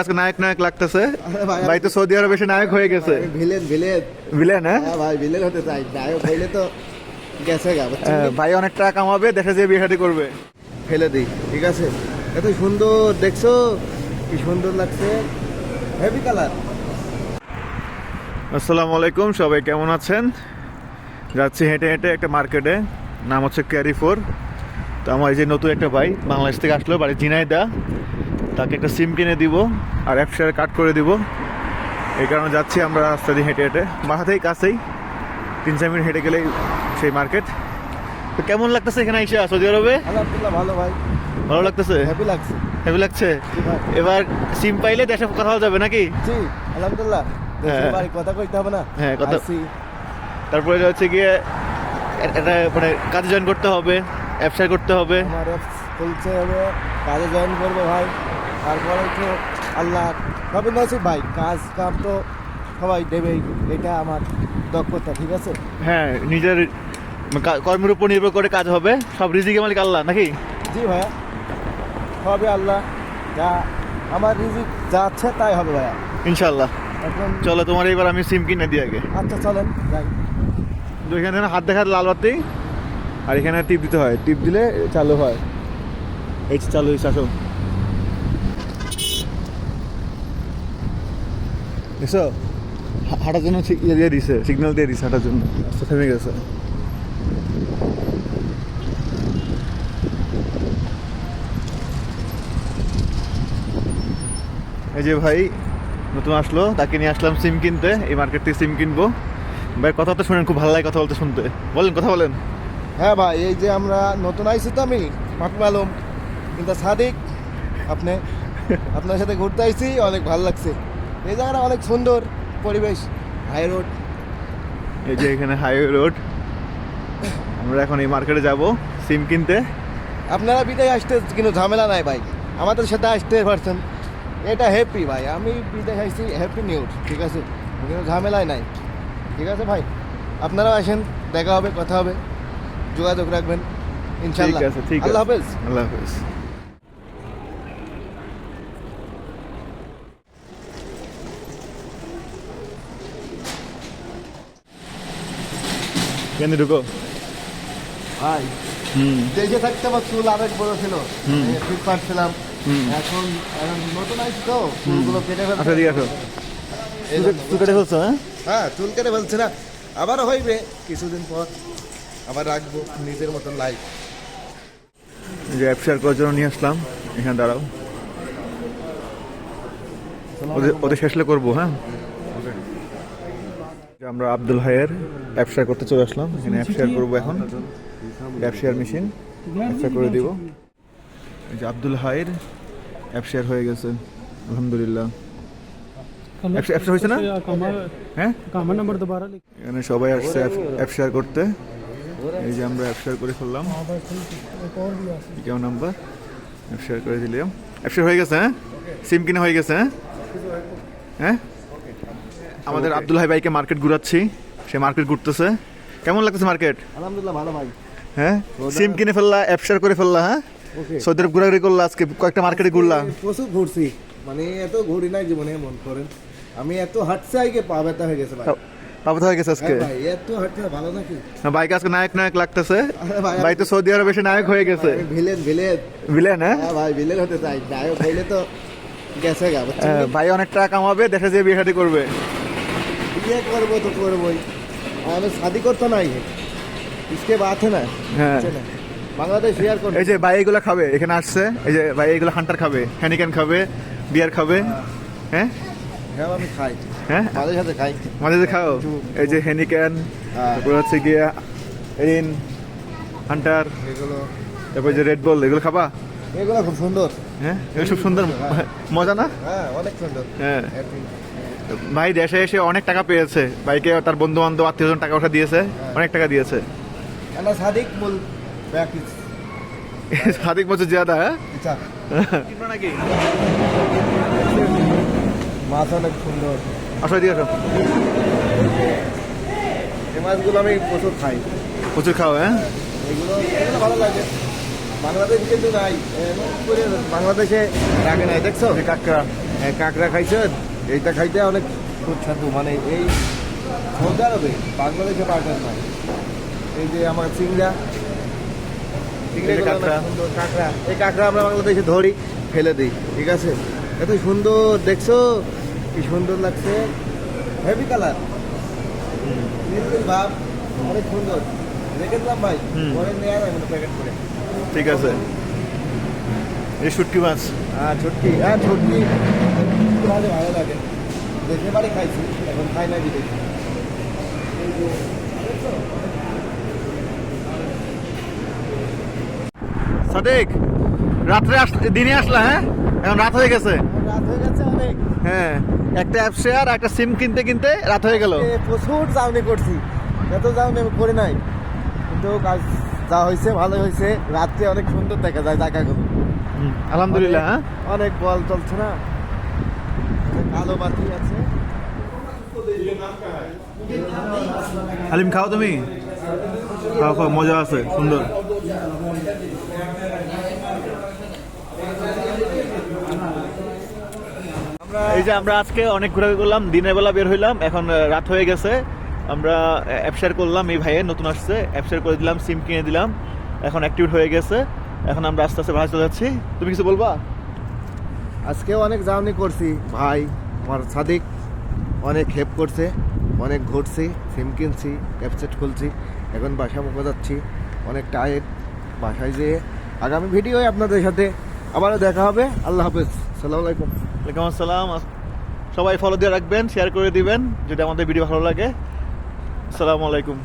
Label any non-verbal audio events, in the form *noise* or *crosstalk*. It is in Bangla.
আজকে নায়ক নায়ক লাগতেছে। ভাই, ভাই তো সৌদি আরবে এসে নায়ক হয়ে গেছে। ভিলেন ভিলেন বিলেন হ্যাঁ? ভাই ভিলেন হতে চাই। নায়ক হইলে তো গেছে গা হ্যাঁ? ভাই অনেক টাকা কামাবে দেশে যেয়ে বিয়ে শাদী করবে। ফেলে দিই ঠিক আছে? এত সুন্দর দেখছ? কি সুন্দর লাগছে। হেভি কালার আসসালামু আলাইকুম সবাই কেমন আছেন? যাচ্ছি হেঁটে হেঁটে একটা মার্কেটে নাম হচ্ছে ক্যারি ফোর তো আমার এই যে নতুন একটা ভাই বাংলাদেশ থেকে আসলো বাড়ি জিনাইদা তাকে একটা সিম কিনে দিব আর অ্যাপ শেয়ার কাট করে দিব। এই কারণে যাচ্ছি আমরা রাস্তা দিয়ে হেঁটে হেঁটে। থেকে কাছেই তিন চার মিনিট হেঁটে গেলেই সেই মার্কেট তো কেমন লাগতেছে এখানে এসে? সৌদি আরবে? আলহামদুলিল্লাহ ভালো ভাই। ভালো লাগতেছে? হ্যাপি লাগছে। হ্যাপি লাগছে? এবার সিম পাইলে দেশে কথা যাবে নাকি? জি আলহামদুলিল্লাহ। হ্যাঁ। কথা কইতে হবে না। হ্যাঁ, কথা- তারপরে হচ্ছে গিয়ে এটা মানে কাজে জয়েন করতে হবে ব্যবসা করতে হবে। আমার অ্যাপস হবে কাজে জয়েন করব ভাই। তারপরে তো আল্লাহ সবই নসিব। ভাই কাজ কাম তো সবাই দেবেই এটা আমার দক্ষতা ঠিক আছে? হ্যাঁ নিজের কর্মের উপর নির্ভর করে কাজ হবে। সব রিজিকে মালিক আল্লাহ নাকি? জি ভাইয়া। হবে আল্লাহ যা আমার রিজিক যা আছে তাই হবে ভাইয়া। ইনশাল্লাহ এখন চলো তোমার এবার আমি সিম কিনে দিই আগে। আচ্ছা চলেন যাই। তো এখানে হাত দেখা লাল বাতি আর এখানে টিপ দিতে হয়। টিপ দিলে চালু হয়। এই চালু হয়েছে আসো। হাঁটার জন্য ইয়ে দিছে সিগন্যাল দিয়ে দিছে হাঁটার জন্য। থেমে গেছে। এই যে ভাই, নতুন আসলো, তাকে নিয়ে আসলাম সিম কিনতে, এই মার্কেট থেকে সিম কিনবো। ভাই কথা তো শুনেন, খুব ভালো লাগে কথা বলতে শুনতে। বলেন, কথা বলেন। হ্যাঁ ভাই, এই যে আমরা নতুন আইছি তো আমি মাফি মালুম কিন্তু সাদিক, আপনি, আপনার সাথে ঘুরতে আইছি, অনেক ভালো লাগছে। এই জায়গাটা অনেক সুন্দর পরিবেশ হাই রোড এই যে এখানে হাইওয়ে রোড আমরা এখন এই মার্কেটে যাব সিম কিনতে। আপনারা বিদায় আসতে কিন্তু ঝামেলা নাই ভাই। আমাদের সাথে আসতে পারছেন। এটা হ্যাপি ভাই। আমি বিদায় আসছি হ্যাপি নিউজ ঠিক আছে? কোনো ঝামেলাই নাই। ঠিক আছে ভাই? আপনারাও আসেন দেখা হবে কথা হবে। যোগাযোগ রাখবেন। ইনশাল্লাহ আছে, ঠিক আছে। আল্লাহ হাফেজ। আল্লাহ হাফেজ। কেন ঢুকো? ভাই হুম। দেশে থাকতে আমার চুল আবেগ বড় ছিল। পাচ্ছিলাম হুম। এখন এখন নতুন আসছি তো চুলগুলো কেটে ফেলতে আসো দিয়ে আসো এই কেটে ফেলছো হ্যাঁ? হ্যাঁ চুল কেটে ফেলছে না। আবার হইবে কিছুদিন পর আবার রাখব নিজের মতন লাইফ যে অ্যাপ শেয়ার করার জন্য নিয়ে আসলাম এখানে দাঁড়াও। ওদের ওদের শেষলে করব হ্যাঁ? আমরা আব্দুল হায়ের অ্যাপ শেয়ার করতে চলে আসলাম। এখানে অ্যাপ শেয়ার করব এখন। App share machine app share করে দিব। এই যে আব্দুল হায়ের অ্যাপ শেয়ার হয়ে গেছে, আলহামদুলিল্লাহ। অ্যাপ হয়েছে না? হ্যাঁ? নাম্বার দুবারা এখানে সবাই আসছে অ্যাপ শেয়ার করতে। এই যে আমরা অ্যাপ শেয়ার করে ফেললাম। কেউ নাম্বার অ্যাপ শেয়ার করে দিলাম। অ্যাপ হয়ে গেছে হ্যাঁ? সিম কিনা হয়ে গেছে হ্যাঁ? হ্যাঁ? আমাদের আব্দুল হাই ভাইকে মার্কেট ঘুরাচ্ছি। সে মার্কেট ঘুরতেছে। কেমন লাগতেছে মার্কেট আলহামদুলিল্লাহ ভালো ভাই। হ্যাঁ? সিম কিনে ফেললা অ্যাপ শেয়ার করে ফেললা হ্যাঁ? সৌদি আরব ঘোরাঘুরি করলা আজকে কয়েকটা মার্কেটে ঘুরলা। প্রচুর ঘুরছি। মানে এত ঘুরি নাই জীবনে মন করেন। আমি এত হাঁটছে আগে পা ব্যথা হয়ে গেছে ভাই। পাবতা হয়ে গেছে আজকে? হ্যাঁ ভাই এত হাঁটতে ভালো নাকি? বাইক আজকে নায়ক নায়ক লাগতেছে। ভাই, ভাই তো সৌদি আরব এসে নায়ক হয়ে গেছে। ভিলেন ভিলেন হ্যাঁ? হ্যাঁ ভাই ভিলেন হতে চাই। নায়ক হইলে তো গেছে গা হ্যাঁ? ভাই অনেক টাকা কামাবে দেশে যেয়ে বিয়ে শাদী করবে। বিয়ে করব তো করবোই। আমি শাদি করতো নাই। ইয়ে ইসকে বাত না। হ্যাঁ। বাংলাদেশ বিয়ার করবে। এই যে ভাই এগুলো খাবে এখানে আসছে। এই যে ভাই এগুলো হান্টার খাবে হ্যানিক্যান খাবে বিয়ার খাবে হ্যাঁ? হ্যাঁ আমি খাই। হ্যাঁ? মাঝে সাথে খাই। মাঝে সাথে খাও। এই যে হ্যানিক্যান তারপর হচ্ছে গিয়া এরিন হান্টার এগুলো। তারপর যে রেড বল এগুলো খাবা? এগুলো খুব সুন্দর। হ্যাঁ? এগুলো খুব সুন্দর হ্যাঁ। মজা না? হ্যাঁ অনেক সুন্দর। হ্যাঁ। ভাই দেশে এসে অনেক টাকা পেয়েছে। ভাইকে তার বন্ধু বান্ধব আত্মীয়জন টাকা পয়সা দিয়েছে অনেক টাকা দিয়েছে। সাদিক বল *laughs* সাদিক বলছে জিয়াদা হ্যাঁ? আচ্ছা। নাকি? মাছ অনেক সুন্দর। আসো দিয়ে আসো। এই মাছগুলো আমি প্রচুর খাই। প্রচুর খাও হ্যাঁ? এগুলো ভালো লাগে। বাংলাদেশ কিন্তু নাই। বাংলাদেশে রাগে নাই দেখছ? কাঁকড়া। কাঁকড়া খাইছো এইটা খাইতে অনেক সুস্বাদু। মানে এই সৌদি আরবে বাংলাদেশে পাঠান নাই এই যে আমার চিংড়া কাঁকড়া। এই কাঁকড়া আমরা বাংলাদেশে ধরি ফেলে দিই ঠিক আছে? এত সুন্দর দেখছ? কি সুন্দর লাগছে। হেভি কালার ভাব অনেক সুন্দর। রেখে দিলাম ভাই। পরে নেওয়া যাবে প্যাকেট করে। ঠিক আছে। এই শুটকি মাছ। হ্যাঁ ছুটকি হ্যাঁ ছুটকি ভালো ভালো লাগে। দেশে বাড়ি খাইছি এখন খাই না বিদেশে? সাদেক রাত্রে আস দিনে আসলা হ্যাঁ? এখন রাত হয়ে গেছে। রাত হয়ে গেছে অনেক। হ্যাঁ একটা অ্যাপ শেয়ার একটা সিম কিনতে কিনতে রাত হয়ে গেল। প্রচুর জাউনি করছি। এত জাউনি করে নাই। কিন্তু কাজ যা হয়েছে ভালো হয়েছে রাত্রে অনেক সুন্দর দেখা যায় জায়গাগুলো হুম, আলহামদুলিল্লাহ হ্যাঁ? অনেক বল চলছে না? যে কালো বাতি আছে। হালিম, খাও তুমি? খাও খাও, মজা আছে, সুন্দর। এই যে আমরা আজকে অনেক ঘোরাঘুরি করলাম, দিনের বেলা বের হইলাম, এখন রাত হয়ে গেছে। আমরা অ্যাপ শেয়ার করলাম, এই ভাইয়ের নতুন আসছে অ্যাপ শেয়ার করে দিলাম সিম কিনে দিলাম, এখন অ্যাক্টিভ হয়ে গেছে। এখন আমরা আস্তে আস্তে বাড়ি চলে যাচ্ছি। তুমি কিছু বলবা? আজকেও অনেক জার্নি করছি, ভাই। আমার সাদিক অনেক হেল্প করছে, অনেক ঘুরছি সিম কিনছি অ্যাপসেট খুলছি, এখন বাসা মুখে যাচ্ছি, অনেক টায়ার্ড বাসায় যেয়ে আগামী ভিডিওয় আপনাদের সাথে আবারও দেখা হবে। আল্লাহ হাফেজ। সালাম আলাইকুম। ওয়ালাইকুম আসসালাম। সবাই ফলো দিয়ে রাখবেন শেয়ার করে দিবেন, যদি আমাদের ভিডিও ভালো লাগে। আসসালামু আলাইকুম।